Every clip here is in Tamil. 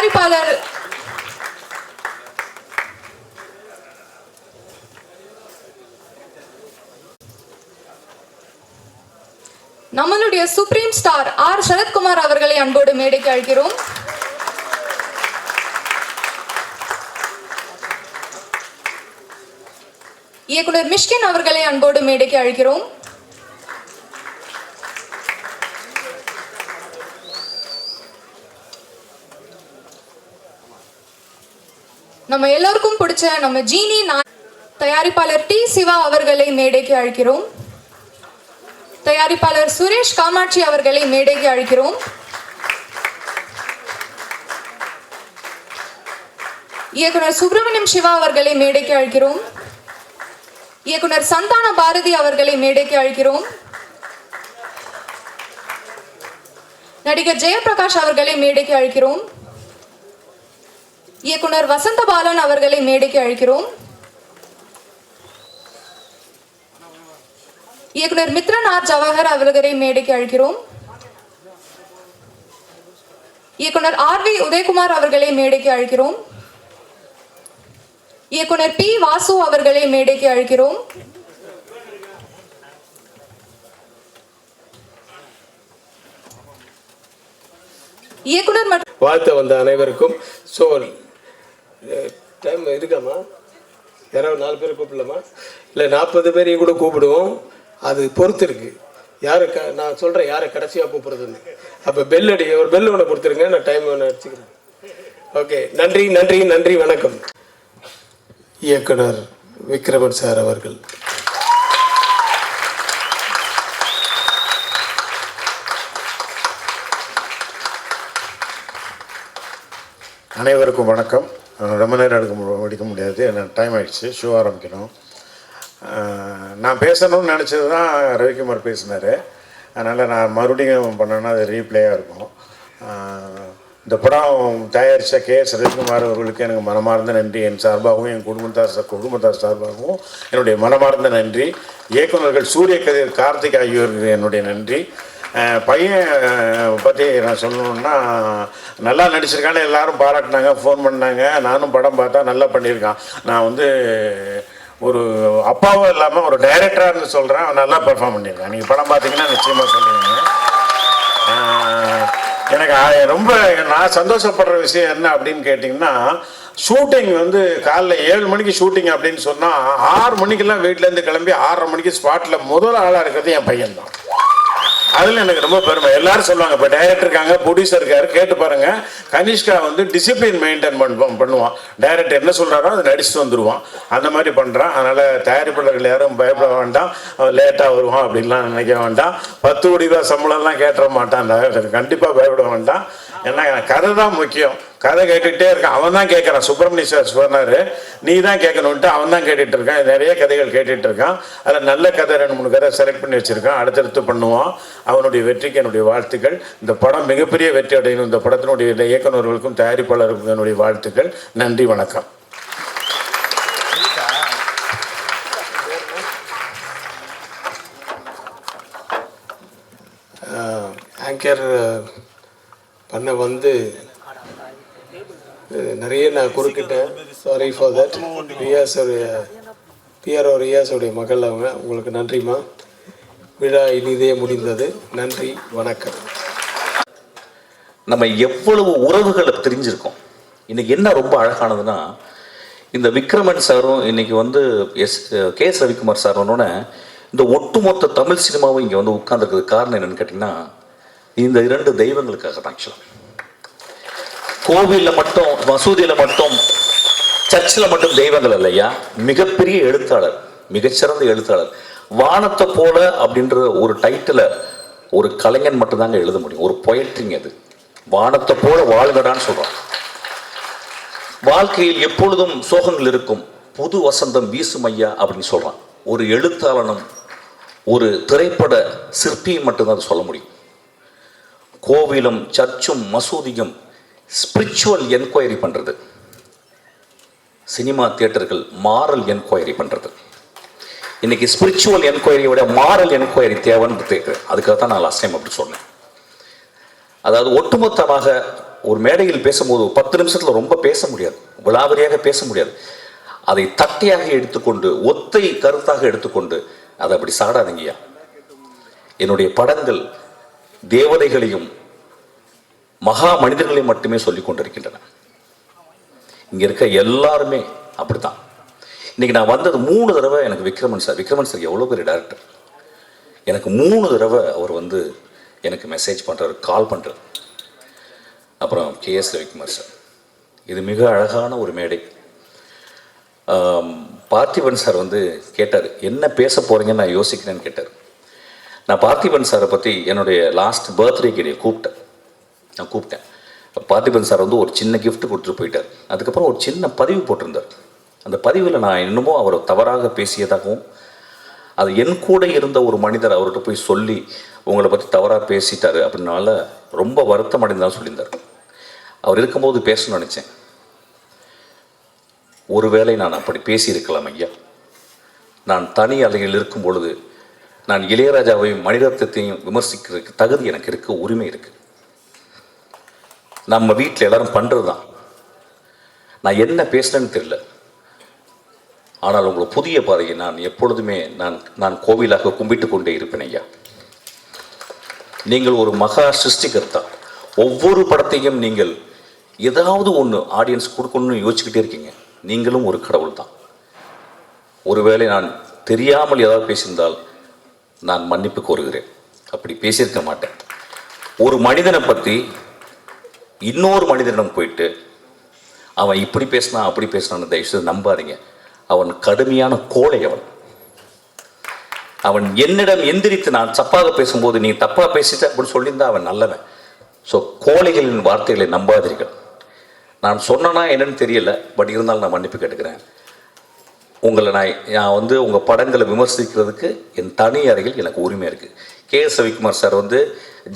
தயாரிப்பாளர். நம்மளுடைய சுப்ரீம் ஸ்டார் ஆர். சரத்குமார் அவர்களை அன்போடு மேடைக்கு அழைக்கிறோம். இயக்குனர் மிஷ்கின் அவர்களை அன்போடு மேடைக்கு அழைக்கிறோம். நம்ம எல்லோருக்கும் பிடிச்ச நம்ம ஜீனி நான் தயாரிப்பாளர் டி சிவா அவர்களை மேடைக்கு அழைக்கிறோம். தயாரிப்பாளர் சுரேஷ் காமாட்சி அவர்களை மேடைக்கு அழைக்கிறோம். இயக்குனர் சுப்பிரமணியம் சிவா அவர்களை மேடைக்கு அழைக்கிறோம். இயக்குனர் சந்தான பாரதி அவர்களை மேடைக்கு அழைக்கிறோம். நடிகர் ஜெயபிரகாஷ் அவர்களை மேடைக்கு அழைக்கிறோம். இயக்குனர் வசந்த பாலன் அவர்களை மேடைக்கு அழைக்கிறோம். இயக்குனர் மித்ரன் ஆர் ஜவஹர் அவர்களை மேடைக்கு அழைக்கிறோம். இயக்குனர் ஆர் வி உதயகுமார் அவர்களை மேடைக்கு அழைக்கிறோம். இயக்குனர் பி வாசு அவர்களை மேடைக்கு அழைக்கிறோம். இயக்குனர் மற்றும் வாழ்த்த வந்த அனைவருக்கும் சோ டைம் இருக்காமா யாராவது நாலு பேர் கூப்பிடலாமா? இல்லை நாற்பது பேரையும் கூட கூப்பிடுவோம். அது பொறுத்து இருக்கு. யாரை க நான் சொல்கிறேன் யாரை கடைசியாக கூப்பிட்றதுன்னு. அப்போ பெல் அடி ஒரு பெல் ஒன்று கொடுத்துருங்க நான் டைம் ஒன்று அடிச்சுக்கிறேன். ஓகே நன்றி நன்றி நன்றி வணக்கம். இயக்குனர் விக்ரமன் சார் அவர்கள். அனைவருக்கும் வணக்கம். ரொம்ப நேரம் எடுக்க மு- முடிக்க முடியாது. எனக்கு டைம் ஆகிடுச்சு ஷோ ஆரம்பிக்கணும். நான் பேசணும்னு நினச்சது தான் ரவிக்குமார் பேசினார். அதனால் நான் மறுபடியும் பண்ணேன்னா அது ரீப்ளேயாக இருக்கும். இந்த படம் தயாரித்த கே எஸ் ரவிக்குமார் அவர்களுக்கு எனக்கு மனமார்ந்த நன்றி. என் சார்பாகவும் என் குடும்பத்தார் குடும்பத்தார் சார்பாகவும் என்னுடைய மனமார்ந்த நன்றி. இயக்குநர்கள் சூரிய கதிர் கார்த்திக் ஆகியோருக்கு என்னுடைய நன்றி. பையன் பற்றி நான் சொல்லணுன்னா நல்லா நடிச்சிருக்கான்னு எல்லாரும் பாராட்டினாங்க ஃபோன் பண்ணாங்க. நானும் படம் பார்த்தா நல்லா பண்ணியிருக்கான். நான் வந்து ஒரு அப்பாவும் இல்லாமல் ஒரு டைரக்டராக சொல்கிறேன் அவன் நல்லா பெர்ஃபார்ம் பண்ணியிருக்கான். நீங்கள் படம் பார்த்தீங்கன்னா நிச்சயமாக சொல்லுவீங்க. எனக்கு ரொம்ப நான் சந்தோஷப்படுற விஷயம் என்ன அப்படின்னு கேட்டிங்கன்னா ஷூட்டிங் வந்து காலைல ஏழு மணிக்கு ஷூட்டிங் அப்படின்னு சொன்னால் ஆறு மணிக்கெல்லாம் வீட்டிலேருந்து கிளம்பி ஆறரை மணிக்கு ஸ்பாட்டில் முதல் ஆளாக இருக்கிறது என் பையன்தான். அதில் எனக்கு ரொம்ப பெருமை. எல்லாரும் சொல்லுவாங்க இப்போ டைரக்டர் இருக்காங்க ப்ரொடியூசர் இருக்காரு கேட்டு பாருங்க. கனிஷ்கா வந்து டிசிப்ளின் மெயின்டைன் பண்ணுவோம் பண்ணுவான். டைரக்டர் என்ன சொல்கிறாரோ அதை நடிச்சுட்டு வந்துடுவான் அந்த மாதிரி பண்ணுறான் அதனால் தயாரிப்பாளர்கள் யாரும் பயப்பட வேண்டாம். லேட்டாக வருவான் அப்படின்லாம் நினைக்க வேண்டாம். பத்து கோடி ரூபா சம்பளம்லாம் கேட்டுற மாட்டான். கண்டிப்பாக பயப்பட வேண்டாம். ஏன்னா கதை தான் முக்கியம். கதை கேட்டுகிட்டே இருக்கான். அவன் தான் கேட்குறான் சுப்பிரமணிய சார் சொன்னார் நீ தான் கேட்கணுன்ட்டு அவன் தான் கேட்டுட்டு இருக்கான். நிறைய கதைகள் கேட்டுட்டு இருக்கான். அதில் நல்ல கதை ரெண்டு மூணு கதை செலக்ட் பண்ணி வச்சிருக்கான். அடுத்தடுத்து பண்ணுவான். அவனுடைய வெற்றிக்கு என்னுடைய வாழ்த்துக்கள். இந்த படம் மிகப்பெரிய வெற்றி அடையணும். இந்த படத்தினுடைய இயக்குநர்களுக்கும் தயாரிப்பாளருக்கும் என்னுடைய வாழ்த்துக்கள். நன்றி வணக்கம். ஆங்கர் பண்ண வந்து நிறைய நான் குறுக்கிட்டேன் சாரி ஃபார் தட் ரியாஸுடைய பிஆர்ஓ ரியாஸுடைய மகள் அவங்க. உங்களுக்கு நன்றிம்மா. விழா இனிதே முடிந்தது. நன்றி வணக்கம். நம்ம எவ்வளவு உறவுகளை தெரிஞ்சிருக்கோம் இன்னைக்கு என்ன ரொம்ப அழகானதுன்னா இந்த விக்ரமன் சாரும் இன்னைக்கு வந்து S K S Ravikumar sir சாரோனோட இந்த ஒட்டுமொத்த தமிழ் சினிமாவும் இங்கே வந்து உட்காந்துருக்கிறது காரணம் என்னென்னு கேட்டிங்கன்னா இந்த இரண்டு தெய்வங்களுக்காக தான் ஆக்சுவலாக கோவிலில் மட்டும் மசூதியில் மட்டும் சர்ச்சில் மட்டும் தெய்வங்கள் இல்லையா? மிகப்பெரிய எழுத்தாளர் மிகச்சிறந்த எழுத்தாளர். வானத்தை போல அப்படின்ற ஒரு டைட்டிலை ஒரு கலைஞன் மட்டும்தாங்க எழுத முடியும். ஒரு பொயட்ரிங் அது. வானத்தை போல வாழ்கடான்னு சொல்றான். வாழ்க்கையில் எப்பொழுதும் சோகங்கள் இருக்கும். புது வசந்தம் வீசும் ஐயா அப்படின்னு சொல்றான். ஒரு எழுத்தாளனும் ஒரு திரைப்பட சிற்பியும் மட்டும்தான் அதை சொல்ல முடியும். கோவிலும் சர்ச்சும் மசூதியும் ஸ்பிரிச்சுவல் என்கொயரி பண்ணுறது சினிமா தியேட்டர்கள் மாரல் என்கொயரி பண்ணுறது இன்னைக்கு ஸ்பிரிச்சுவல் என்கொயரியோட மாரல் என்கொயரி தேவைன்னு கேட்குறேன் அதுக்காக தான் நான் லாஸ்ட் டைம் அப்படி சொன்னேன். அதாவது ஒட்டுமொத்தமாக ஒரு மேடையில் பேசும்போது ஒரு பத்து நிமிஷத்தில் ரொம்ப பேச முடியாது. விளாவரியாக பேச முடியாது. அதை தட்டையாக எடுத்துக்கொண்டு ஒத்தை கருத்தாக எடுத்துக்கொண்டு அதை அப்படி சாடாதீங்கய்யா. என்னுடைய படங்கள் தேவதைகளையும் மகா மனிதர்களை மட்டுமே சொல்லிக் கொண்டிருக்கின்றன. இங்க இருக்க எல்லாருமே அப்படித்தான். இன்னைக்கு நான் வந்தது மூணு தடவை எனக்கு விக்ரமன் சார் விக்ரமன் சார் எவ்வளோ பெரிய டேரக்டர் எனக்கு மூணு தடவை அவர் வந்து எனக்கு மெசேஜ் பண்ணுறாரு கால் பண்ணுறாரு அப்புறம் கேஎஸ் ரவிக்குமார் சார் இது மிக அழகான ஒரு மேடை. பார்த்திபன் சார் வந்து கேட்டார் என்ன பேச போகிறீங்கன்னு நான் யோசிக்கிறேன்னு கேட்டார். நான் பார்த்திபன் சாரை பற்றி என்னுடைய லாஸ்ட் பர்த்டேக்கு என்னை கூப்பிட்டேன். நான் கூப்பிட்டேன். பார்த்திபன் சார் வந்து ஒரு சின்ன கிஃப்ட் கொடுத்துட்டு போயிட்டார். அதுக்கப்புறம் ஒரு சின்ன பதிவு போட்டிருந்தார். அந்த பதிவில் நான் இன்னமும் அவரை தவறாக பேசியதாகவும் அது என் கூட இருந்த ஒரு மனிதர் அவர்கிட்ட போய் சொல்லி உங்களை பற்றி தவறாக பேசிட்டார் அப்படின்னால ரொம்ப வருத்தம் அடைந்தாலும் சொல்லியிருந்தார். அவர் இருக்கும்போது பேசணும்னு நினச்சேன். ஒருவேளை நான் அப்படி பேசியிருக்கலாம் ஐயா. நான் தனி அலையில் இருக்கும் பொழுது நான் இளையராஜாவையும் மணிரத்னத்தையும் விமர்சிக்கிறதுக்கு தகுதி எனக்கு இருக்க உரிமை இருக்குது நம்ம வீட்டில் எல்லாரும் பண்ணுறது தான் நான் என்ன பேசுகிறேன்னு தெரியல. ஆனால் உங்கள் புதிய பாதையை நான் எப்பொழுதுமே நான் நான் கோவிலாக கும்பிட்டு கொண்டே இருப்பேன் ஐயா. நீங்கள் ஒரு மகா சிருஷ்டிகர்த்தா. ஒவ்வொரு படத்தையும் நீங்கள் ஏதாவது ஒன்று ஆடியன்ஸ் கொடுக்கணும்னு யோசிச்சுக்கிட்டே இருக்கீங்க. நீங்களும் ஒரு கடவுள் தான் ஒருவேளை நான் தெரியாமல் ஏதாவது பேசியிருந்தால் நான் மன்னிப்பு கோருகிறேன். அப்படி பேசியிருக்க மாட்டேன். ஒரு மனிதனை பற்றி இன்னொரு மனிதனிடம் போயிட்டு அவன் இப்படி பேசினா அப்படி பேசினான்னு தயவுசெய்து நம்பாதீங்க. அவன் கடுமையான கோழை அவன். அவன் என்னிடம் எந்திரித்து நான் தப்பாக பேசும்போது நீ தப்பாக பேசிட்ட அப்படின்னு சொல்லியிருந்தா அவன் நல்லவன். ஸோ கோழைகளின் வார்த்தைகளை நம்பாதீர்கள். நான் சொன்னனா என்னன்னு தெரியல பட் இருந்தாலும் நான் மன்னிப்பு கேட்டுக்கிறேன். உங்களை நான் நான் வந்து உங்கள் படங்களை விமர்சிக்கிறதுக்கு என் தனி அறையில் எனக்கு உரிமை இருக்குது கே எஸ் ரவிக்குமார் சார் வந்து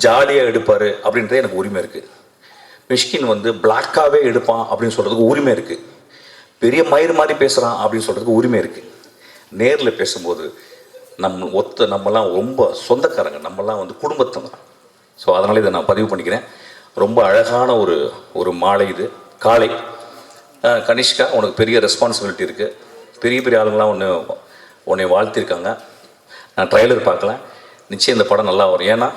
ஜாலியாக எடுப்பார் அப்படின்றது எனக்கு உரிமை இருக்குது மிஷ்கின் வந்து பிளாக்காகவே எடுப்பான் அப்படின்னு சொல்கிறதுக்கு உரிமை இருக்குது பெரிய மயிர் மாதிரி பேசுகிறான் அப்படின்னு சொல்கிறதுக்கு உரிமை இருக்குது நேரில் பேசும்போது நம்ம ஒத்த நம்மலாம் ரொம்ப சொந்தக்காரங்க நம்மலாம் வந்து குடும்பத்தங்க ஸோ அதனால் இதை நான் பதிவு பண்ணிக்கிறேன். ரொம்ப அழகான ஒரு ஒரு மாலை இது. காலை. கனிஷ்கா உனக்கு பெரிய ரெஸ்பான்சிபிலிட்டி இருக்குது பெரிய பெரிய ஆளுங்களாம் ஒன்று உன்னை வாழ்த்திருக்காங்க. நான் ட்ரைலர் பார்க்கல. நிச்சயம் இந்த படம் நல்லா வரும். ஏன்னா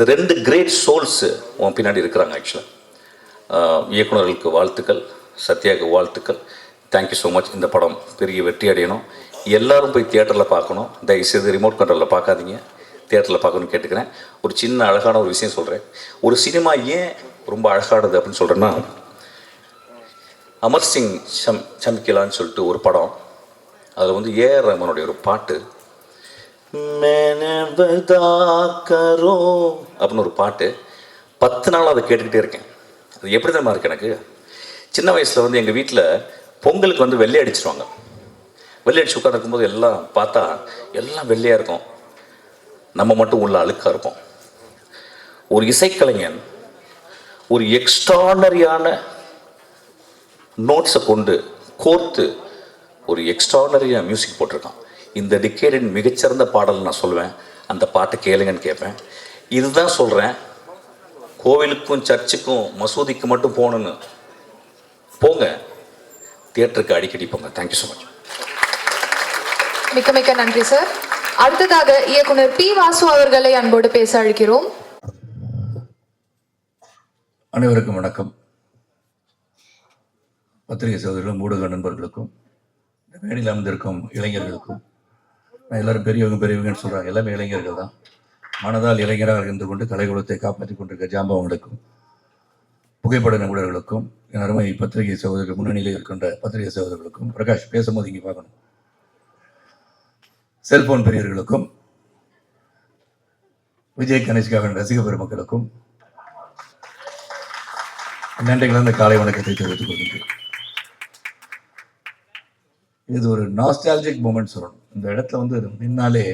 இந்த ரெண்டு கிரேட் சோல்ஸு உன் பின்னாடி இருக்கிறாங்க ஆக்சுவலாக இயக்குனர்களுக்கு வாழ்த்துக்கள் சத்யாவுக்கு வாழ்த்துக்கள். தேங்க்யூ ஸோ மச் இந்த படம் பெரிய வெற்றி அடையணும். எல்லாரும் போய் தியேட்டரில் பார்க்கணும். தயவுசெய்து ரிமோட் கண்ட்ரோலில் பார்க்காதீங்க. தியேட்டரில் பார்க்கணும்னு கேட்டுக்கிறேன். ஒரு சின்ன அழகான ஒரு விஷயம் சொல்கிறேன் ஒரு சினிமா ஏன் ரொம்ப அழகானது அப்படின்னு சொல்கிறேன்னா அமர் சிங் சம் சமிக்கலான்னு சொல்லிட்டு ஒரு படம். அதில் வந்து ஏஆர் ரஹ்மானுடைய ஒரு பாட்டு கரோ அப்படின்னு ஒரு பாட்டு பத்து நாள் அதை கேட்டுக்கிட்டே இருக்கேன். அது எப்படி தெரியுமா இருக்கு எனக்கு? சின்ன வயசில் வந்து எங்கள் வீட்டில் பொங்கலுக்கு வந்து வெள்ளை அடிச்சிருவாங்க. வெள்ளை அடிச்சு உட்காந்துருக்கும்போது எல்லாம் பார்த்தா எல்லாம் வெள்ளையாக இருக்கும். நம்ம மட்டும் உள்ள அழுக்காக இருக்கும். ஒரு இசைக்கலைஞன் ஒரு எக்ஸ்ட்ரானரியான நோட்ஸை கொண்டு கோர்த்து ஒரு எக்ஸ்ட்ரானரியாக மியூசிக் போட்டிருக்கான். இந்த டிக்கேடின் மிகச்சிறந்த பாடல் நான் சொல்லுவேன் அந்த பாட்டை கேளுங்கன்னு கேட்பேன். இதுதான் சொல்கிறேன் கோவிலுக்கும் சர்ச்சுக்கும் மசூதிக்கு மட்டும் போகணுன்னு போங்க. தியேட்டருக்கு அடிக்கடி போங்க. தேங்க்யூ ஸோ மச் மிக்க மிக்க நன்றி சார் அடுத்ததாக இயக்குனர் பி வாசு அவர்களை அன்போடு பேச அழைக்கிறோம். அனைவருக்கும் வணக்கம். பத்திரிகை சகோதரர்களும் ஊடக நண்பர்களுக்கும் இந்த மேடையில் அமர்ந்திருக்கும் இளைஞர்களுக்கும் எல்லாரும் பெரியவங்க பெரியவங்கன்னு சொல்கிறாங்க எல்லாமே இளைஞர்கள் தான். மனதால் இளைஞராக இருந்து கொண்டு கலைகுலத்தை காப்பாற்றி கொண்டிருக்க ஜாம்பவங்களுக்கும் புகைப்பட நிபுணர்களுக்கும் என் அருமை பத்திரிகை சகோதரர்கள் முன்னணியில் இருக்கின்ற பத்திரிகை சகோதரர்களுக்கும் பிரகாஷ் பேசும்போது இங்கே பார்க்கணும். செல்போன் பெரியவர்களுக்கும் விஜய் கணேஷ்காவின் ரசிக பெருமக்களுக்கும் நன்றி கலந்த காலை வணக்கத்தை தெரிவித்துக் கொள்கின்றேன். இது ஒரு நாஸ்டாலஜிக் மூமெண்ட் சொல்லணும். இந்த இடத்துல வந்து முன்னாலே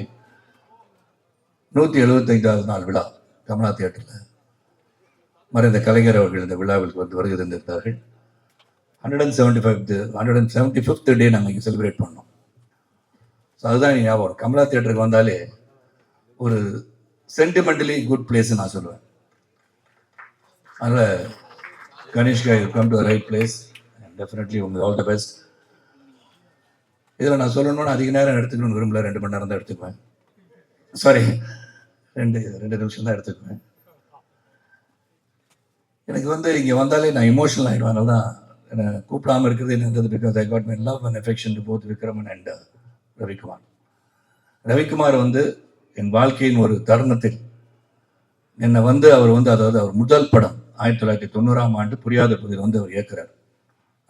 நூற்றி எழுபத்தைந்தாவது நாள் விழா கமலா தியேட்டரில். மறைந்த கலைஞர் அவர்கள் இந்த விழாவிற்கு வந்து வருகை தந்திருந்தார்கள். Hundred and seventy five hundred and seventy fifth day நாங்கள் இங்கே செலிப்ரேட் பண்ணோம். ஸோ அதுதான் ஞாபகம். கமலா தியேட்டருக்கு வந்தாலே ஒரு சென்டிமெண்டலி குட் பிளேஸ் நான் சொல்லுவேன். அதனால் Ganeshka you come to right place definitely உங்களுக்கு ஆல் த பெஸ்ட் இதில் நான் சொல்லணும்னு அதிக நேரம் எடுத்துக்கணும்னு விரும்பல. ரெண்டு மணி நேரம் தான் எடுத்துக்குவேன். சாரி ரெண்டு ரெண்டு நிமிஷம் தான் எடுத்துக்குவேன். எனக்கு வந்து இங்கே வந்தாலே நான் இமோஷனல் ஆகிடுவேன் அதனால தான் என்னை கூப்பிடாம இருக்கிறது என்னது because I got my love and affection to both Vikraman and Ravikumar Ravikumar வந்து என் வாழ்க்கையின் ஒரு தருணத்தில் என்னை வந்து அவர் வந்து அதாவது அவர் முதல் படம் ஆயிரத்தி தொள்ளாயிரத்தி தொண்ணூறாம் ஆண்டு புரியாத பகுதியில் வந்து அவர் இயக்குறார்.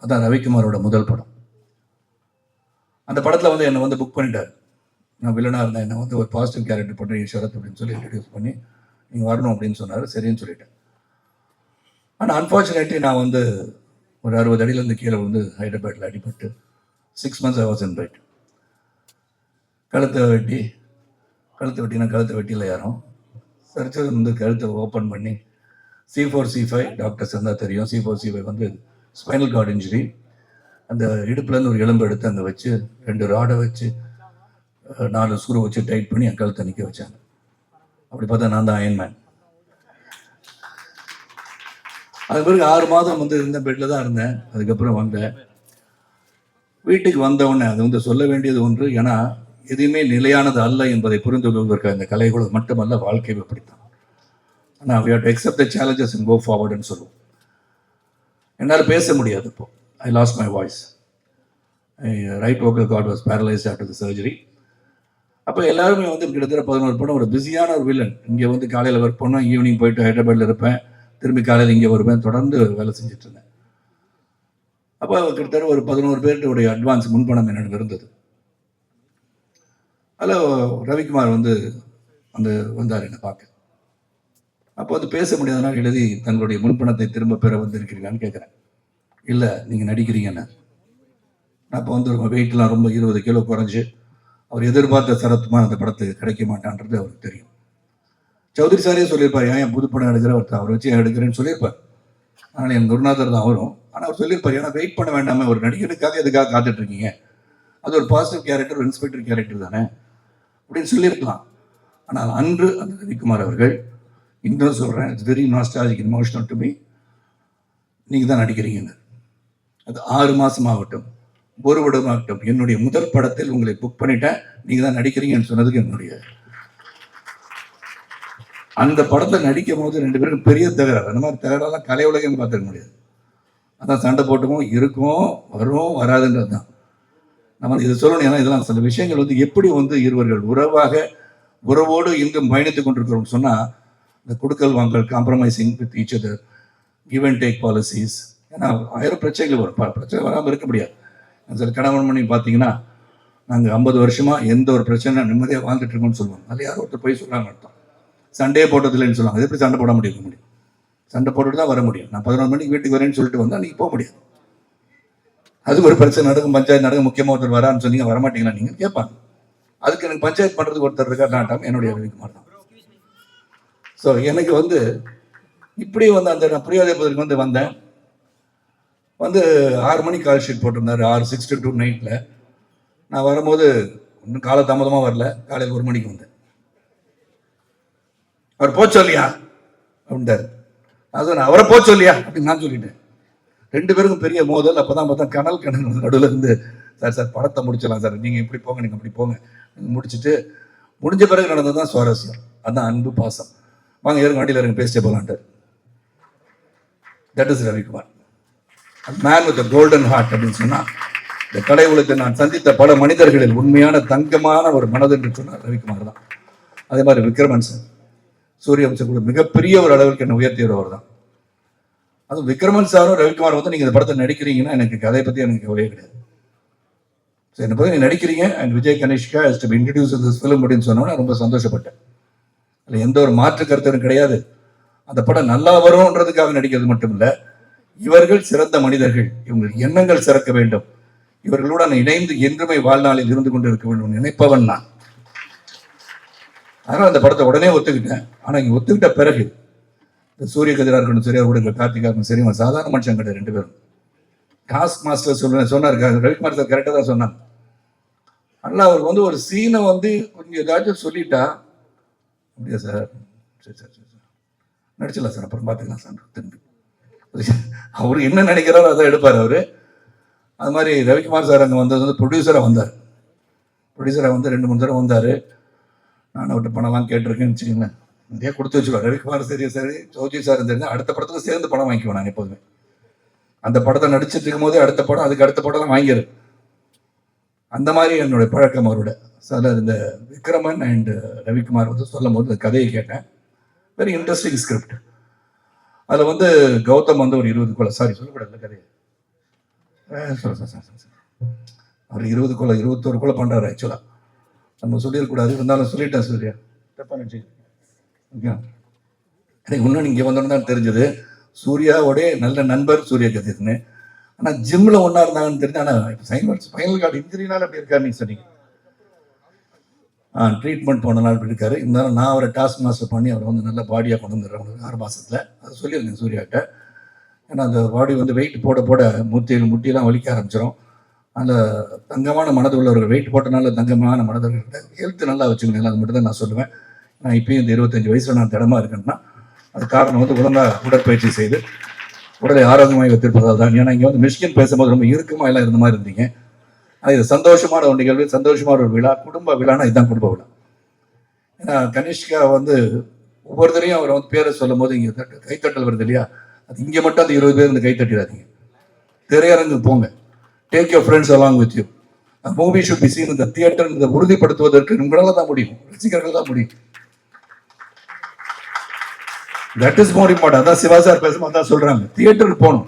அதான் ரவிக்குமாரோட முதல் படம். அந்த படத்தில் வந்து என்னை வந்து புக் பண்ணிட்டார். நான் வில்லனாக இருந்தேன் என்னை வந்து ஒரு பாசிட்டிவ் கேரக்டர் பண்ணுறேன் ஷரத் அப்படின்னு சொல்லி இன்ட்ரடியூஸ் பண்ணி நீங்கள் வரணும் அப்படின்னு சொன்னார். சரின்னு சொல்லிட்டேன். ஆனால் அன்ஃபார்ச்சுனேட்லி நான் வந்து ஒரு அறுபது அடியிலேருந்து கீழே வந்து ஹைதராபாத்தில் அடிபட்டு six months I was in bed கழுத்தை வெட்டி கழுத்தை வெட்டினா கழுத்தை வெட்டியில் யாரும். சர்ச்சர் வந்து கழுத்தை ஓப்பன் பண்ணி C four C five doctors இருந்தால் தெரியும். சி ஃபோர் சி ஃபைவ் வந்து ஸ்பைனல் கார்டு இன்ஜுரி அந்த இடுப்புலேருந்து ஒரு எலும்பு எடுத்து அங்கே வச்சு ரெண்டு ராடை வச்சு நாலு ஸ்க்ரூ வச்சு டைட் பண்ணி என் கழுத்தை நிற்க வச்சாங்க. அப்படி பார்த்தா நான் தான் அயன்மேன் அது பிறகு ஆறு மாதம் வந்து இருந்த பெட்டில் தான் இருந்தேன். அதுக்கப்புறம் வந்தேன். வீட்டுக்கு வந்தவுடனே அது வந்து சொல்ல வேண்டியது ஒன்று ஏன்னா எதுவுமே நிலையானது அல்ல என்பதை புரிந்து கொள்வதற்கு அந்த கலைகளும் மட்டுமல்ல வாழ்க்கையை அப்படித்தான். ஆனால் we have the accept in go and சொல்லுவோம். என்னால் பேச முடியாது இப்போது I I lost my voice right vocal cord was paralysed after the surgery அப்போ எல்லாருமே வந்து கிட்டத்தட்ட பதினோரு படம். ஒரு பிஸியான ஒரு வில்லன் இங்கே வந்து காலையில் ஒர்க் பண்ணோம். ஈவினிங் போயிட்டு ஹைதராபாத்தில் இருப்பேன். திரும்பி காலையில் இங்கே வருவேன். தொடர்ந்து வேலை செஞ்சுட்டு இருந்தேன். அப்போ கிட்டத்தட்ட ஒரு பதினோரு பேர்கிட்ட அட்வான்ஸ் முன்பணம் என்னென்னு இருந்தது. அதில் ரவிக்குமார் வந்து அந்த வந்தார் என்னை பார்க்க. அப்போ வந்து பேச முடியாதனால் எழுதி தங்களுடைய முன்பணத்தை திரும்ப பெற வந்திருக்கிறீங்களான்னு கேட்குறேன் இல்லை நீங்கள் நடிக்கிறீங்கன்னு நான் இப்போ வந்து ரொம்ப வெயிட்லாம் ரொம்ப இருபது கிலோ குறைஞ்சு அவர் எதிர்பார்த்த சரத்துமா அந்த படத்துக்கு கிடைக்க மாட்டான்றது அவருக்கு தெரியும். சௌத்ரி சாரே சொல்லியிருப்பார் ஏன் என் புது படம் எடுக்கிற ஒருத்தர் அவர் வச்சு எடுக்கிறேன்னு சொல்லியிருப்பார். ஆனால் என் குருநாதர் தான் வரும் ஆனால் அவர் சொல்லியிருப்பார் ஏன்னா வெயிட் பண்ண வேண்டாமே ஒரு நடிகனுக்காக எதுக்காக காத்துட்ருக்கீங்க? அது ஒரு பாசிட்டிவ் கேரக்டர் ஒரு இன்ஸ்பெக்டர் கேரக்டர் தானே? அப்படின்னு சொல்லியிருக்கலாம். ஆனால் அன்று அந்த ரவிக்குமார் அவர்கள் இன்னும் சொல்கிறேன் it's very nostalgic emotional to me நீங்கள் தான் நடிக்கிறீங்கன்னு. அது ஆறு மாதமாகட்டும் ஒரு வருடமாகட்டும். என்னுடைய முதல் படத்தில் உங்களை புக் பண்ணிட்டேன். நீங்கள் தான் நடிக்கிறீங்கன்னு சொன்னதுக்கு என்னுடைய அந்த படத்தை நடிக்கும் போது ரெண்டு பேரும் பெரிய தகராறு. அந்த மாதிரி தகராறுலாம் கலை உலகம் பார்த்துக்க முடியாது. அதான் சண்டை போட்டுக்கும் இருக்கும் வரும் வராதுன்றது தான். நம்ம இதை சொல்லணும் ஏன்னா இதெல்லாம் சில விஷயங்கள் வந்து எப்படி வந்து இருவர்கள் உறவாக உறவோடு இங்கும் பயணித்துக் கொண்டிருக்கிறோம்னு சொன்னால் இந்த கொடுக்கல் வாங்கல் compromising with each other give and take policies ஏன்னா ஆயிரம் பிரச்சனைகள் வரும். ப- பிரச்சனை வராமல் இருக்க முடியாது. சில கணவன் மணி பார்த்தீங்கன்னா நாங்கள் ஐம்பது வருஷமாக எந்த ஒரு பிரச்சனை நிம்மதியாக வாழ்ந்துட்டு இருக்கோம்னு சொல்லுவாங்க அது யாரோ ஒருத்தர் போய் சொல்கிறாங்க அர்த்தம். சண்டையே போட்டதில்லைன்னு சொல்லுவாங்க. அது எப்படி சண்டை போட முடியும்? முடியும். சண்டை போட்டுட்டு தான் வர முடியும். நான் பதினொரு மணிக்கு வீட்டுக்கு வரேன்னு சொல்லிட்டு வந்தால் நீங்கள் போக முடியாது. அது ஒரு பிரச்சனை நடக்கும். பஞ்சாயத்து நடக்கும். முக்கியமாக ஒருத்தர் வரான்னு சொன்னீங்க வரமாட்டீங்களா நீங்கள் கேட்பாங்க. அதுக்கு எனக்கு பஞ்சாயத்து பண்ணுறதுக்கு ஒருத்தர் இருக்கா நாட்டம் என்னுடைய ரவிக்குமார் தான். ஸோ எனக்கு வந்து இப்படி வந்து அந்த நான் புரியாத வந்து வந்தேன். வந்து ஆறு மணிக்கு கால் ஷீட் போட்டிருந்தார். ஆறு சிக்ஸ் டு டூ நைட்டில் நான் வரும்போது இன்னும் கால தாமதமாக வரல. காலையில் ஒரு மணிக்கு வந்தேன். அவர் போச்சோ இல்லையா அப்படின்ட்டார். நான் சொன்னேன் அவரை போச்சோ இல்லையா அப்படின்னு நான் சொல்லிட்டேன். ரெண்டு பேருக்கும் பெரிய மோதல். அப்போ தான் பார்த்தா கனல் கனல் நடுவில் இருந்து சார் சார் படத்தை முடிச்சிடலாம் சார். நீங்கள் இப்படி போங்க நீங்கள் அப்படி போங்க. நீங்கள் முடிச்சிட்டு முடிஞ்ச பிறகு நடந்தது தான் சுவாரஸ்யம். அதுதான் அன்பு பாசம். வாங்க ஏறுங்க வண்டியில் இருங்க பேசிட்டே போகலான்ட்டு that is Ravikumar. Man with golden heart அப்படின்னு சொன்னா இந்த கடை உலகத்தில் நான் சந்தித்த பல மனிதர்களில் உண்மையான தங்கமான ஒரு மனது என்று சொன்னார் ரவிக்குமார் தான். அதே மாதிரி விக்ரமன் சார். சூரிய கூட மிகப்பெரிய ஒரு அளவிற்கு என்னை உயர்த்தியவர் தான். அதுவும் விக்ரமன் சாரும் ரவிக்குமார் வந்து நீங்க இந்த படத்தை நடிக்கிறீங்கன்னா எனக்கு கதையை பத்தி எனக்கு கவலையே கிடையாது. ஸோ என்னை பத்தி நீங்க நடிக்கிறீங்க and Vijay Ganeshka is to introduce this film அப்படின்னு சொன்னோன்னே ரொம்ப சந்தோஷப்பட்டேன். அதில் எந்த ஒரு மாற்று கருத்தும் கிடையாது. அந்த படம் நல்லா வரும்ன்றதுக்காக நடிக்கிறது மட்டும் இல்லை இவர்கள் சிறந்த மனிதர்கள். இவங்கள் எண்ணங்கள் சிறக்க வேண்டும். இவர்களுடன் இணைந்து என்றுமே வாழ்நாளில் இருந்து கொண்டு இருக்க வேண்டும் நினைப்பவன் நான். அதனால் அந்த படத்தை உடனே ஒத்துக்கிட்டேன். ஆனால் இங்கே ஒத்துக்கிட்ட பிறகு இந்த சூரிய கதிரா இருக்கணும் சூர்யா கூட கார்த்திகா இருக்கணும் சரி இவன் சாதாரண மனுஷன் கிடையாது ரெண்டு பேரும். டாஸ்க் மாஸ்டர் சொல்ல சொன்னார் ரவிக்குமார் சார் கரெக்டாக தான் சொன்னாங்க ஆனால் அவருக்கு வந்து ஒரு சீனை வந்து கொஞ்சம் ஏதாச்சும் சொல்லிட்டா அப்படியா சார்? சரி சரி சரி சார். நடிச்சிடலாம் சார் அப்புறம் பார்த்துக்கலாம் சார் திரும்பி. அவர் என்ன நினைக்கிறாரோ அதை எடுப்பார் அவர். அது மாதிரி ரவிக்குமார் சார் அங்கே வந்தது வந்து ப்ரொடியூசராக வந்தார். ப்ரொடியூசராக வந்து ரெண்டு மூணு தடவை வந்தார். நான் அவர்கிட்ட பணம்லாம் கேட்டிருக்கேன்னு வச்சுக்கோங்களேன். நிறைய கொடுத்து வச்சுருவார். ரவிக்குமார் சரி சரி சௌஜி சார் தெரிஞ்சு அடுத்த படத்துக்கு சேர்ந்து பணம் வாங்கிக்குவோம் நான் எப்போதுமே. அந்த படத்தை நடிச்சிட்டு இருக்கும் போதே அடுத்த படம் அதுக்கு அடுத்த படம்லாம் வாங்கிடு அந்த மாதிரி என்னுடைய பழக்கம் அவரோட. சார் இந்த விக்ரமன் அண்ட் ரவிக்குமார் வந்து சொல்லும் போது அந்த கதையை கேட்டேன். வெரி இன்ட்ரெஸ்டிங் ஸ்கிரிப்ட் அதில் வந்து கௌதம் வந்து ஒரு இருபது கொலை சாரி சொல்லக்கூடாது கதையை. அவர் இருபது கொலை இருபத்தோரு கொலை பண்ணுறாரு ஆக்சுவலாக நம்ம சொல்லிடக்கூடாது இருந்தாலும் சொல்லிட்டேன் சூர்யா. தப்பா நினச்சி ஓகே எனக்கு இன்னும் இங்கே வந்தோன்னு தான் தெரிஞ்சது. சூர்யாவோடைய நல்ல நண்பர் சூர்யா கதிர்னு. ஆனால் ஜிம்மில் ஒன்றா இருந்தாங்கன்னு தெரிஞ்சு ஆனால் இப்போ சைன் ஃபைனல் கார்டு இன்ஜுரினால அப்படி இருக்காருன்னு சொன்னீங்க. ட்ரீட்மெண்ட் பண்ணலாம் இருக்காரு. இருந்தாலும் நான் அவரை டாஸ்க் மாஸ்டர் பண்ணி அவரை வந்து நல்ல பாடியாக கொண்டு வந்துடுறேன். ஆறு மாதத்தில் அது சொல்லியிருந்தேன் சூர்யாட்ட ஏன்னா அந்த பாடி வந்து வெயிட் போட போட முட்டியில் முட்டியெல்லாம் வலிக்க ஆரம்பிச்சிடும் அந்த தங்கமான மனது உள்ளவர்கள் வெயிட் போட்டனால தங்கமான மனதவர்கள்ட்ட ஹெல்த் நல்லா வச்சுக்கணும் அது மட்டும் தான் நான் சொல்லுவேன். நான் இப்பயும் இந்த இருபத்தஞ்சு வயசில் நான் திடமாக இருக்கேன்னா அது காரணம் வந்து ஒழுங்காக உடற்பயிற்சி செய்து உடலை ஆரோக்கியமாக வைத்திருப்பதால் தான். ஏன்னா இங்கே வந்து மிஷின் பேசும்போது ரொம்ப இறுக்கமாக எல்லாம் இருந்த மாதிரி இருந்தீங்க. இது சந்தோஷமான ஒரு நிகழ்வு சந்தோஷமான ஒரு விழா குடும்ப விழானா இதுதான் குடும்ப விழா. ஏன்னா கனிஷ்கா வந்து ஒவ்வொருத்தரையும் அவர் வந்து பேரை சொல்லும் போது இங்கே தட்டு கைத்தட்டல் வருது இல்லையா? அது இங்கே மட்டும் அந்த இருபது பேர் இந்த கைத்தட்டிடாதீங்க திரையரங்கு போங்க. Take your friends along with you movie should be seen இந்த தியேட்டர் இந்த உறுதிப்படுத்துவதற்கு உங்களால் தான் முடியும். ரசிகர்கள் தான் முடியும். தட் இஸ் மோர் இம்பார்ட்டன் அதான் சிவா சார் பேசும்போது அதான் சொல்கிறாங்க தியேட்டருக்கு போகணும்.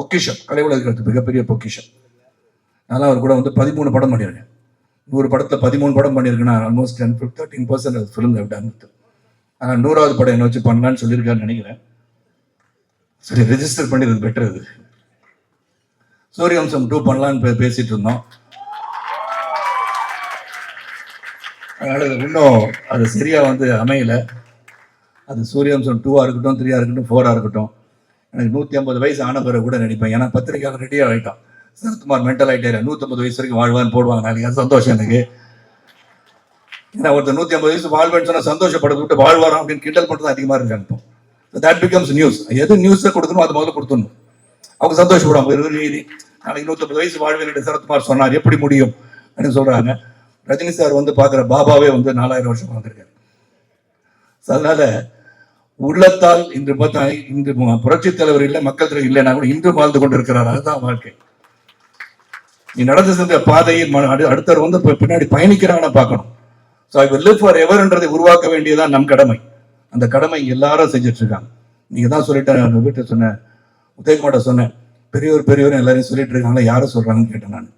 பொக்கிஷம் கலை உலகத்து மிகப்பெரிய பொக்கிஷம். அதனால் அவர் கூட வந்து பதிமூணு படம் பண்ணியிருக்கேன். நூறு படத்தில் பதிமூணு படம் பண்ணியிருக்கேன்னா almost ten thirteen percent film done ஆனால் நூறாவது படம் என்ன வச்சு பண்ணலான்னு சொல்லியிருக்கான்னு நினைக்கிறேன். சரி ரெஜிஸ்டர் பண்ணிடுறது பெட்டர் அது. சூரியவம்சம் டூ பண்ணலான்னு பேசிட்டு இருந்தோம். அதனால் இன்னும் அது சரியாக வந்து அமையலை. அது சூரியவம்சம் டூவாக இருக்கட்டும் த்ரீயாக இருக்கட்டும் ஃபோராக இருக்கட்டும். எனக்கு நூற்றி ஐம்பது வயசு ஆன பிறகு கூட நினைப்பேன். ஏன்னா பத்திரிக்கையாளர் ரெடியாக ஆகிட்டான் சரத்குமார் மென்டல் ஆகிட்டே நூற்றம்பது வயசு வரைக்கும் வாழ்வான்னு போடுவாங்க. நாளைக்கு அது சந்தோஷம் எனக்கு. ஏன்னா ஒருத்தர் நூற்றி ஐம்பது வயசு வாழ்வேன்னு சொன்னால் சந்தோஷப்படுறது விட்டு வாழ்வாராம் அப்படின்னு கிண்டல் பண்ணுறது அதிகமாக இருக்காங்க இப்போ தட் பிகம்ஸ் நியூஸ் எது நியூஸை கொடுக்கணும் அது முதல்ல கொடுத்துடணும். அவங்க சந்தோஷப்படுவாங்க. ஒரு நீதி நாளைக்கு நூற்றம்பது வயசு வாழ்வேன் சரத்குமார் சொன்னார். எப்படி முடியும்? அப்படின்னு சொல்கிறாங்க ரஜினி சார் வந்து பார்க்குற பாபாவே வந்து நாலாயிரம் வருஷம் வந்திருக்காரு அதனால உள்ளத்தால் இன்று பார்த்தா இன்று புரட்சி தலைவர் இல்லை மக்கள் தலைவர் இல்லைன்னா கூட இன்று வாழ்ந்து கொண்டிருக்கிறார். அதுதான் வாழ்க்கை. நீ நடந்து சென்ற பாதையில் அடுத்தவர் வந்து பின்னாடி பயணிக்கிறாங்கன்னு பார்க்கணும். ஸோ ஐ லிவ் ஃபார் எவர்ன்றதை உருவாக்க வேண்டியதான் நம் கடமை. அந்த கடமை எல்லாரும் செஞ்சுட்டு இருக்காங்க நீங்க தான் சொல்லிட்டேன் நான் வீட்டை சொன்னேன். உதயகுமார்ட்ட சொன்னேன். பெரியவர் பெரியவர் எல்லாரையும் சொல்லிட்டு இருக்காங்களா யாரும் சொல்றாங்கன்னு கேட்டேன் நான்.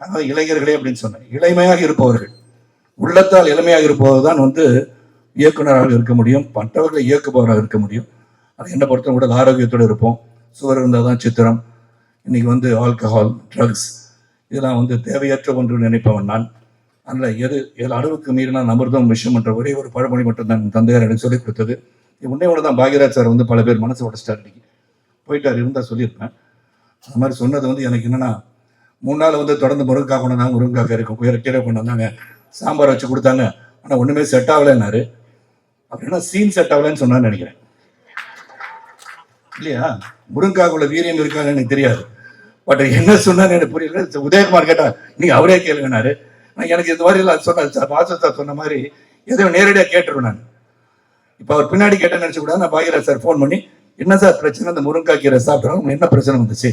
அதாவது இளைஞர்களே அப்படின்னு சொன்னேன். இளமையாக இருப்பவர்கள். உள்ளத்தால் இளமையாக இருப்பவர் தான் வந்து இயக்குனராக இருக்க முடியும் மற்றவர்களை இயக்குபவராக இருக்க முடியும். அது என்ன பொறுத்த உடல் ஆரோக்கியத்தோடு இருப்போம். சுவர் இருந்தால் தான் சித்திரம். இன்னைக்கு வந்து ஆல்கஹால் ட்ரக்ஸ் இதெல்லாம் வந்து தேவையற்ற ஒன்று நினைப்பவன் நான். அதனால் எது எதில் அளவுக்கு மீறினால் அமிர்தம் விஷயம் என்ற ஒரே ஒரு பழமொழி மட்டும் தான் என் தந்தையார் எனக்கு சொல்லிக் கொடுத்தது. உன்னையோட உன்னே ஒன்று தான். பாக்யராஜ் சார் வந்து பல பேர் மனசு உடச்சிட்டார் இன்னைக்கு. போயிட்டார் இருந்தால் சொல்லியிருப்பேன். அந்த மாதிரி சொன்னது வந்து எனக்கு என்னென்னா மூணு நாள் வந்து தொடர்ந்து முருங்கக்காய் கொண்டு வந்தாங்க முருங்கக்காய் இருக்கும் உயர கீரை கொண்டு வந்தாங்க சாம்பார் வச்சு கொடுத்தாங்க. ஆனால் ஒன்றுமே செட் ஆகலைன்னாரு. அப்படின்னா சீன் செட் ஆகலன்னு சொன்னான்னு நினைக்கிறேன். இல்லையா? முருங்காக்குள்ள வீரியம் இருக்கான்னு எனக்கு தெரியாது. பட் என்ன சொன்னான்னு எனக்கு புரியல. உதயகுமார் கேட்டா நீங்க அவரே கேளுங்கனாரு நான் எனக்கு இந்த மாதிரி எல்லாம் சொன்ன வாசு சார் சொன்ன மாதிரி எதையும் நேரடியாக கேட்டுருவேன் நான். இப்போ அவர் பின்னாடி கேட்டேன் நினச்சி கூட நான் பாகிராஜ் சார் ஃபோன் பண்ணி என்ன சார் பிரச்சனை? இந்த முருங்கா கீரை சாப்பிட்றாங்க என்ன பிரச்சனை வந்துச்சு?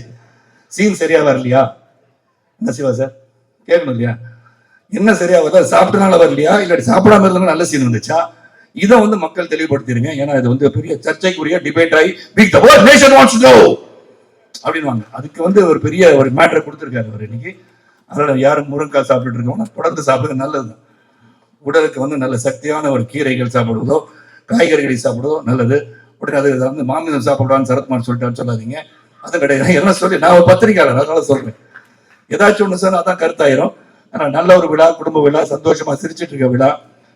சீன் சரியா வரலையா? என்ன சிவா சார்? கேட்கணும் இல்லையா? என்ன சரியா வரல? சாப்பிட்டனால வரலையா? இல்லாட்டி சாப்பிடாம இருந்தாலும் நல்ல சீன் வந்துச்சா? இதை வந்து மக்கள் தெளிவுபடுத்திருங்க ஏன்னா இது வந்து பெரிய சர்ச்சைக்குரிய டிபேட் ஆகி pick the world nation wants to அப்படின்வாங்க அதுக்கு வந்து ஒரு பெரிய ஒரு மேட்டரை கொடுத்துருக்காரு அவர் இன்னைக்கு. அதனால யாரும் முருங்காய் சாப்பிட்டுட்டு இருக்கோம்னா தொடர்ந்து சாப்பிடுறது நல்லது உடலுக்கு வந்து நல்ல சக்தியான ஒரு கீரைகள் சாப்பிடுவதோ காய்கறிகளை சாப்பிடுவதோ நல்லது. உடனே அது வந்து மாமிசம் சாப்பிடுவான்னு சரத்குமார் சொல்லிட்டான்னு சொல்லாதீங்க. அது கிடையாது. என்ன சொல்லி நான் ஒரு பத்திரிக்கையாளர் அதனால சொல்றேன். ஏதாச்சும் ஒன்று சொன்னால் அதான் கருத்தாயிரும். ஆனா நல்ல ஒரு விழா குடும்ப விழா சந்தோஷமா சிரிச்சிட்டு இருக்க விழா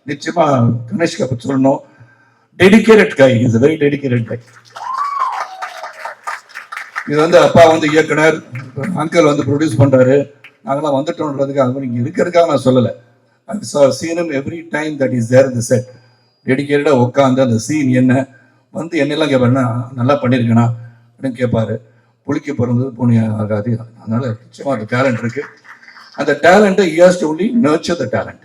நிச்சயமா கணேஷ்கா பத்தி சொல்லணும். Dedicated guy is very dedicated guy இது வந்து அப்பா வந்து இயக்குனர் அங்கிள் வந்து ப்ரொடியூஸ் பண்றாரு. நாங்களாம் வந்துட்டோன்றதுக்கு அது மாதிரி இங்க இருக்கிறதுக்காக நான் சொல்லலை. சீனும் every time that is there இந்த செட் டெடிக்கேட்டடாக உட்காந்து அந்த சீன் என்ன வந்து என்னெல்லாம் கேட்பாருன்னா நல்லா பண்ணியிருக்கேனா அப்படின்னு கேட்பாரு புளிக்க பிறந்தது பூனி ஆகாது. அதனால நிச்சயமாக அந்த டேலண்ட் இருக்கு. அந்த டேலண்ட்டை years only nurture the talent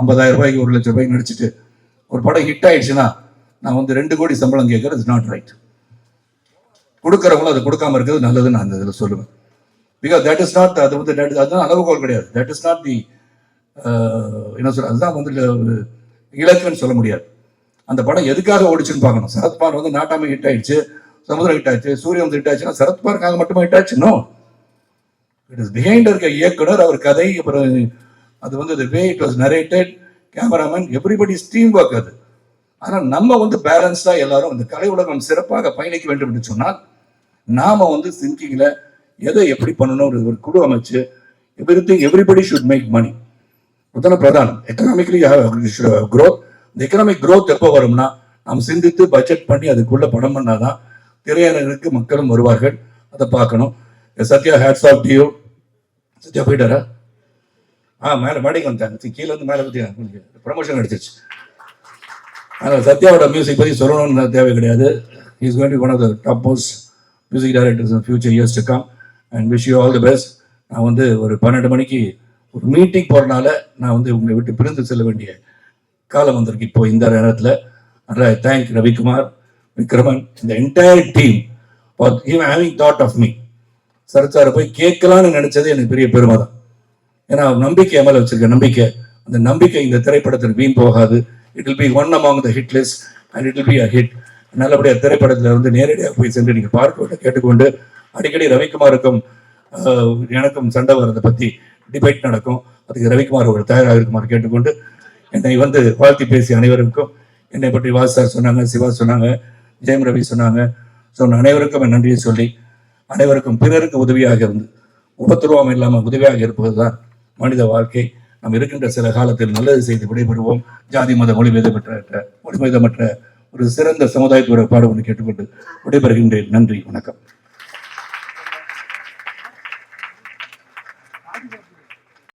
ஐம்பதாயிரம் ரூபாய்க்கு ஒரு லட்ச ரூபாய்க்கு நடிச்சிட்டு ஒரு படம் ஹிட் ஆயிடுச்சுன்னா நான் வந்து ரெண்டு கோடி சம்பளம் கேட்கறது இஸ் நாட் ரைட் கொடுக்குறவங்களும் அது கொடுக்காம இருக்கிறது நல்லதுன்னு நான் அந்த இதில் சொல்லுவேன். பிகாஸ் தட் இஸ் நாட் அது வந்து அதுதான் அளவுகோல் கிடையாது. தட் இஸ் நாட் தி என்ன சொல்ற அதுதான் வந்து இலக்குன்னு சொல்ல முடியாது. அந்த படம் எதுக்காக ஓடிச்சுன்னு பார்க்கணும். சரத்குமார் வந்து நாட்டாமே ஹிட் ஆயிடுச்சு சமுதிரம் ஹிட் ஆச்சு சூரியன் வந்து ஹிட் ஆச்சுன்னா சரத்குமாருக்காக மட்டுமே ஹிட் ஆச்சுன்னோ இட் இஸ் பிஹைண்ட் இருக்க இயக்குனர் அவர் கதை அப்புறம் அது வந்து way it was narrated cameraman everybody stream work அது. ஆனால் நம்ம வந்து பேலன்ஸ்டாக எல்லாரும் இந்த கலை உலகம் சிறப்பாக பயணிக்க வேண்டும் என்று சொன்னால் நாம் வந்து சிங்கிங்கில் எதை எப்படி பண்ணணும் ஒரு குழு அமைச்சு everything everybody should make money அதுதான பிரதானம் எக்கனாமிக்லி க்ரோத் இந்த எக்கனாமிக் க்ரோத் எப்போ வரும்னா நாம் சிந்தித்து பட்ஜெட் பண்ணி அதுக்குள்ளே படம் பண்ணாதான் திரையரங்கிற்கு மக்களும் வருவார்கள். அதை பார்க்கணும். Sathya hats off to you Sathya போயிட்டாரா? ஆ மேலே மேடைக்கு வந்துட்டாங்க. கீழே வந்து மேலே பற்றி ப்ரமோஷன் அடிச்சிருச்சு. ஆனால் சத்யாவோட மியூசிக் பற்றி சொல்லணும்னு தேவை கிடையாது. Is going to one of the top most music directors future years to come and wish you all the best நான் வந்து ஒரு பன்னெண்டு மணிக்கு ஒரு மீட்டிங் போகிறனால நான் வந்து உங்களை விட்டு பிரிந்து செல்ல வேண்டிய காலம் வந்திருக்கு இப்போ இந்த நேரத்தில். அதனால் தேங்க் ரவிக்குமார் விக்ரமன் இந்த entire team for even having thought of me சரத்சாரை போய் கேட்கலான்னு நினச்சது எனக்கு பெரிய பெருமை தான் ஏன்னா நம்பிக்கை மேலே வச்சிருக்க நம்பிக்கை. அந்த நம்பிக்கை இந்த திரைப்படத்தில் வீண் போகாது. It will be one among the hit list and it will be a hit நல்லபடியாக திரைப்படத்தில் வந்து நேரடியாக போய் சென்று நீங்கள் பார்க்க கேட்டுக்கொண்டு அடிக்கடி ரவிக்குமாருக்கும் எனக்கும் சண்டை வர்றதை பற்றி டிபேட் நடக்கும். அதுக்கு ரவிக்குமார் அவர்கள் தயாராக இருக்குமாறு கேட்டுக்கொண்டு என்னை வந்து வாழ்த்தி பேசிய அனைவருக்கும் என்னை பற்றி வாஸ் சார் சொன்னாங்க சிவா சொன்னாங்க ஜெயம் ரவி சொன்னாங்க. சொன்ன அனைவருக்கும் என் நன்றியை சொல்லி அனைவருக்கும் பிறருக்கு உதவியாக இருந்து உபத்துருவம் இல்லாமல் உதவியாக இருப்பது தான் மனித வாழ்க்கை நாம் இருக்கின்ற சில காலத்தில் நல்லது செய்து விடைபெறுவோம். ஜாதி மத மொழி பேதமற்ற மொழி பேதமற்ற ஒரு சிறந்த சமுதாயத்தோட ஒன்று கேட்டுக்கொண்டு விடைபெறுகின்றேன். நன்றி வணக்கம்.